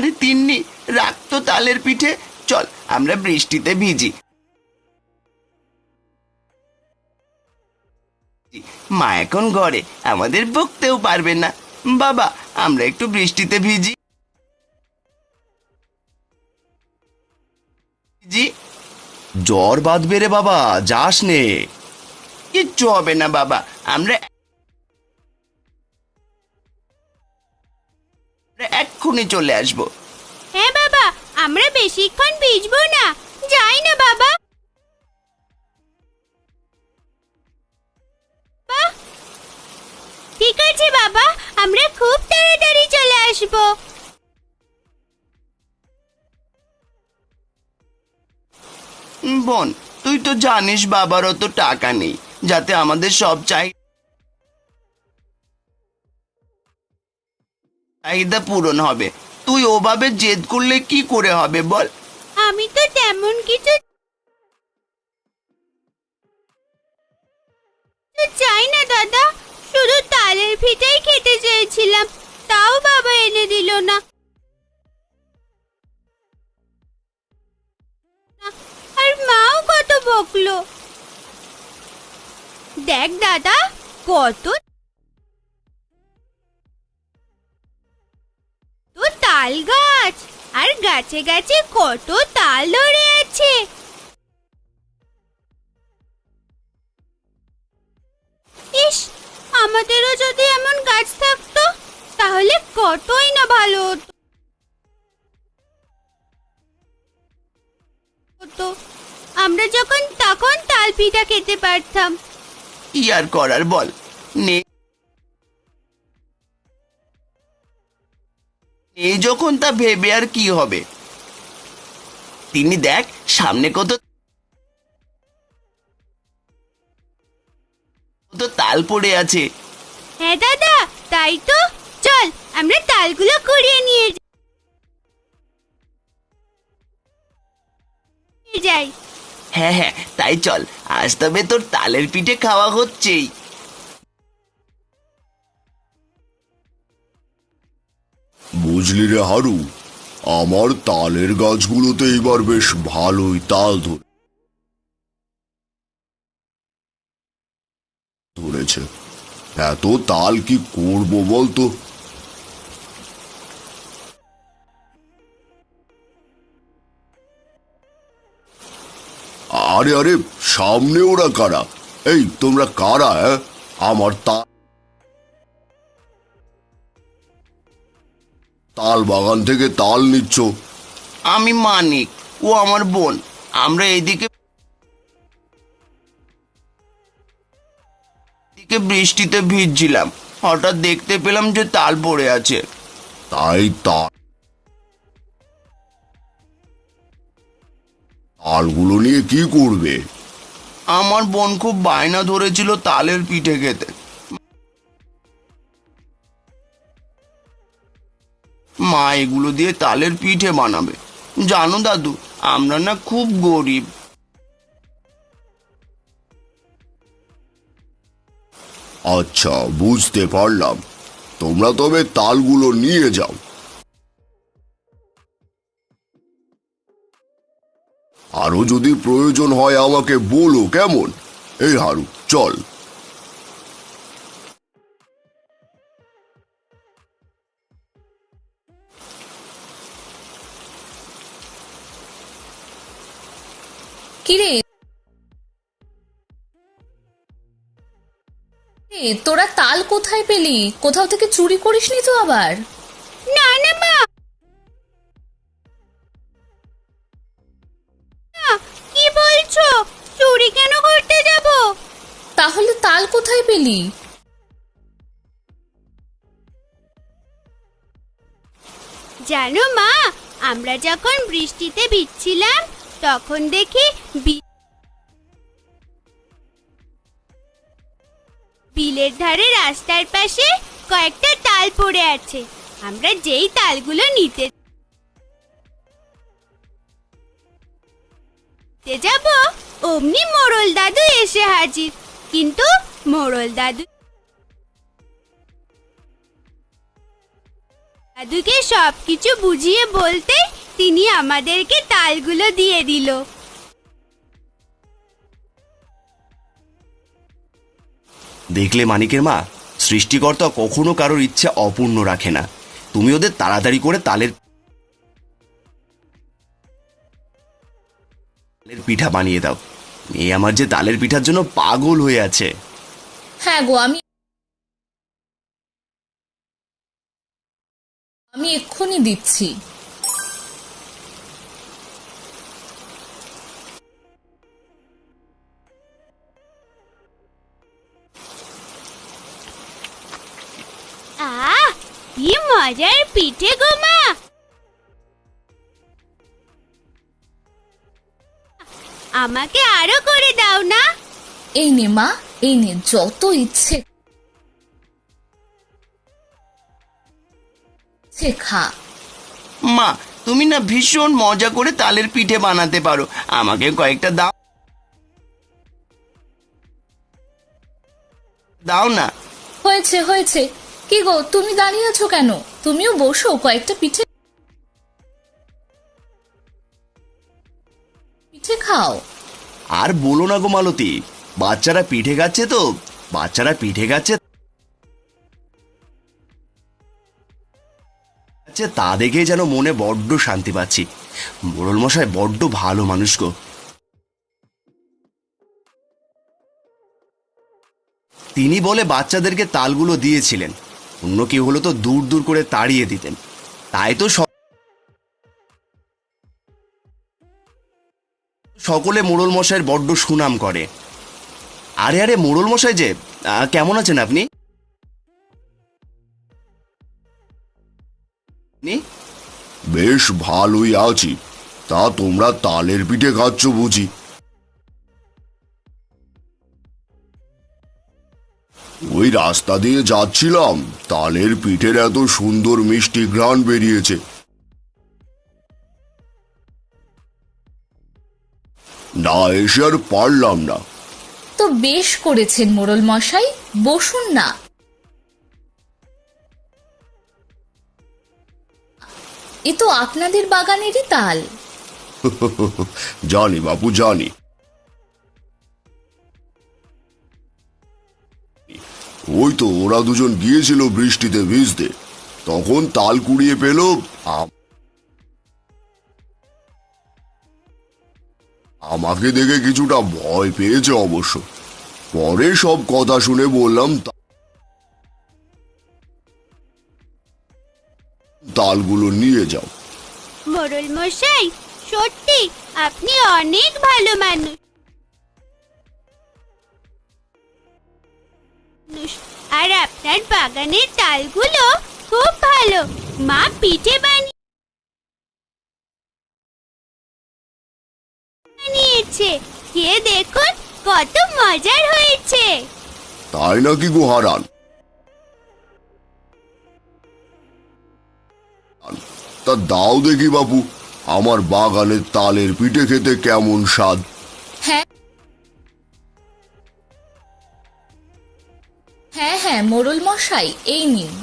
আরে তিন্নি রাখ তো তালের পিঠে। চল আমরা বৃষ্টিতে ভিজি। মা এখন ঘরে আমাদের বকতেও পারবে না। বাবা আমরা একটু বৃষ্টিতে ভিজি। জি জ্বর বাঁধবে রে বাবা যাস নে। কিচ্ছু হবে না বাবা আমরা এক্ষুনি চলে আসব। হ্যাঁ বাবা আমরা বেশিক্ষণ ভিজবো না। যাই না বাবা। ঠিক আছে বাবা আমরা খুব তাড়াতাড়ি চলে আসব। বোন তুই তো জানিস বাবার অত টাকা নেই যাতে আমাদের সব চাই চাহিদা পূরণ হবে। তুই ওভাবে জেদ করলে কি করে হবে বল? আমি তো তেমন কিছু চাই না, দাদা। শুধু তালের পিঠাই খেতে চেয়েছিলাম, তাও বাবা এনে দিল না। আর মাও কত বকলো। দেখ, দাদা, কত তাল গাছ। আর গাছে গাছে কত তাল ধরে আছে। ইস, আমাদেরও যদি এমন গাছ থাকতো, তাহলে কতই না ভালো হতো। আমরা যখন, তখন তাল পিঠা খেতে পারতাম। কি আর করার বল? নে এই যখন তা ভেবে আর কি হবে? তিনি দেখ সামনে কত কত তাল পড়ে আছে। হ্যাঁ দাদা তাই তো। চল আমরা তালগুলো কুড়িয়ে নিয়ে যাই। হ্যাঁ হ্যাঁ তাই চল। আজ তবে তোর তালের পিঠে খাওয়া হচ্ছেই। বুঝলি রে হারু? আমার তালের গাছগুলোতে এবার বেশ ভালোই তাল ধরে ধরেছে। এত তাল কি করব বলতো? আরে আরে, সামনে ওরা কারা? এই, তোমরা কারা হ্যাঁ? আমার তা তাল বাগান থেকে তাল নিচ্ছ। আমি মানিক ও আমার বোন। আমরা এইদিকে এদিকে বৃষ্টিতে ভিজছিলাম। হঠাৎ দেখতে পেলাম যে তাল পড়ে আছে। তাই তাল তালগুলো নিয়ে কি করবে? আমার বোন খুব বায়না ধরেছিল তালের পিঠে খেতে। মা এগুলো দিয়ে তালের পিঠে বানাবে। জানো দাদু, আমরা না খুব গরিব। আচ্ছা বুঝতে পারলাম। তোমরা তবে তালগুলো নিয়ে যাও। আরও যদি প্রয়োজন হয় আমাকে বলো কেমন? এই হারু, চল। কিরে? তোরা তাল কোথায় পেলি? কোথাও থেকে চুরি করিসনি তো আবার? না না মা। কি বলছো? চুরি কেন করতে যাব? তাহলে তাল কোথায় পেলি? জানো মা আমরা যখন বৃষ্টিতে ভিজছিলাম তখন দেখি বিলের ধারে রাস্তার পাশে কয়েকটা তাল পড়ে আছে। আমরা যেই তালগুলো নিতে যাব, অমনি মোড়ল দাদু এসে হাজির। কিন্তু মোড়ল দাদু দাদুকে সব কিছু বুঝিয়ে বলতে তিনি আমাদেরকে তালগুলো দিয়ে দিল। দেখলে মানিকের মা? সৃষ্টিকর্তা কখনো কারোর ইচ্ছা অপূর্ণ রাখে না। তুমি ওদের তাড়াতাড়ি করে তালের তালের পিঠা বানিয়ে দাও। মেয়ে আমার যে তালের পিঠার জন্য পাগল হয়ে আছে। হ্যাঁ গো আমি আমি এক্ষুনি দিচ্ছি। মজার পিঠে গো মা আমাকে আরও করে দাও না। এই নে মা এই নে যত ইচ্ছে। ইচ্ছে খা। মা তুমি না ভীষণ মজা করে তালের পিঠে বানাতে পারো। আমাকে কয়েকটা দাও। দাও না। হয়েছে হয়েছে। কি গো? তুমি দাঁড়িয়ে আছো কেন? তুমিও বসো, কয়েকটা পিঠে পিঠে খাও। আর বলো না গো মালতী, বাচ্চারা পিঠে খাচ্ছে তো, বাচ্চারা পিঠে খাচ্ছে তা দেখে যেন মনে বড্ড শান্তি পাচ্ছি। মোড়ল মশাই বড্ড ভালো মানুষ গো। তিনি বলে বাচ্চাদেরকে তালগুলো দিয়েছিলেন। অন্য কেউ হলো তো দূর দূর করে তাড়িয়ে দিতেন। তাই তো সকলে মোড়ল মশাইয়ের বড্ড সুনাম করে। আরে আরে মোড়ল মশাই যে কেমন আছেন আপনি? বেশ ভালোই আছি। তা তোমরা তালের পিঠে খাচ্ছ বুঝি? ওই রাস্তা দিয়ে যাচ্ছিলাম। তালের পিঠের এত সুন্দর মিষ্টি ঘ্রাণ বেরিয়েছে। না এসে আর পারলাম না। তো বেশ করেছেন মোড়ল মশাই বসুন না। এ তো আপনাদের বাগানেরই তাল। জানি বাপু জানি। ওই তো ওরা দুজন গিয়েছিল বৃষ্টিতে ভিজতে। তখন তাল কুড়িয়ে পেল আম- আমাকে দেখে কিছুটা ভয় পেয়েছে অবশ্য। পরে সব কথা শুনে বললাম তালগুলো নিয়ে যাও। মোড়ল মশাই সত্যি, আপনি অনেক ভালো মানুষ। মানুষ। আর আপনার বাগানের তালগুলো খুব ভালো। মা পিঠে বানিয়েছে। খেয়ে দেখুন কত মজার হয়েছে। তাই নাকি গো হারান? তা দাও দেখি বাপু আমার বাগানের তালের পিঠে খেতে কেমন স্বাদ? হ্যাঁ হ্যাঁ মোড়ল মশাই এই নিন।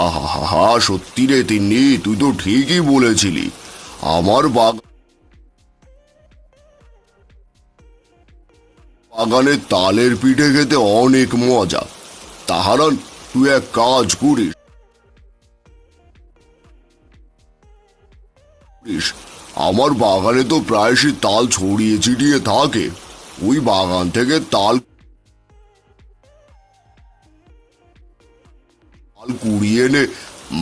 আহা সত্যি রে তিন্নি তুই তো ঠিকই বলেছিলি। আমার বাগ বাগানে তালের পিঠে খেতে অনেক মজা। তাহারান তুই এক কাজ করিস, আমার বাগানে তো প্রায়শই তাল ছড়িয়ে ছিটিয়ে থাকে। ওই বাগান থেকে তাল তাল কুড়িয়ে এনে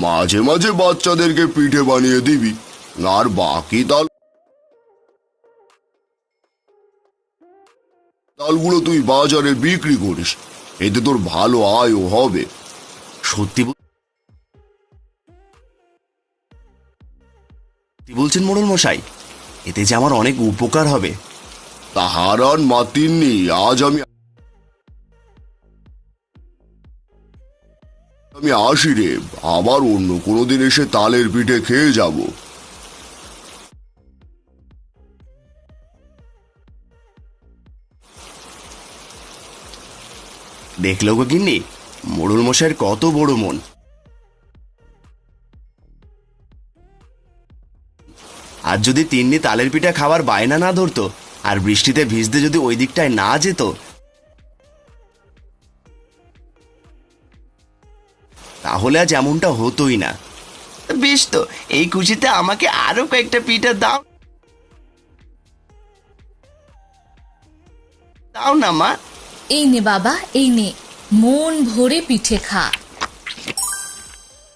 মাঝে মাঝে বাচ্চাদেরকে পিঠে বানিয়ে দিবি। আর বাকি তাল তালগুলো তুই বাজারে বিক্রি করিস। এতে তোর ভালো আয়ও হবে। সত্যি সত্যি বলছেন মোড়ল মশাই এতে যে আমার অনেক উপকার হবে। তাহারান মাতিনি আজ আমি আমি আসি রে আবার অন্য কোনো দিন এসে তালের পিঠে খেয়ে যাব। দেখল গো গিন্নি মোড়ল মশাইয়ের কত বড় মন। আর যদি তিন্নি তালের পিঠা খাবার বায়না না ধরতো আর বৃষ্টিতে ভিজতে যদি ওই দিকটায় না যেত। তাহলে আজ এমনটা হতোই না। বেশ তো এই খুশিতে আমাকে আরও কয়েকটা পিঠা দাও। দাও না মা। এই নে বাবা এই নে। মন ভরে পিঠে খা।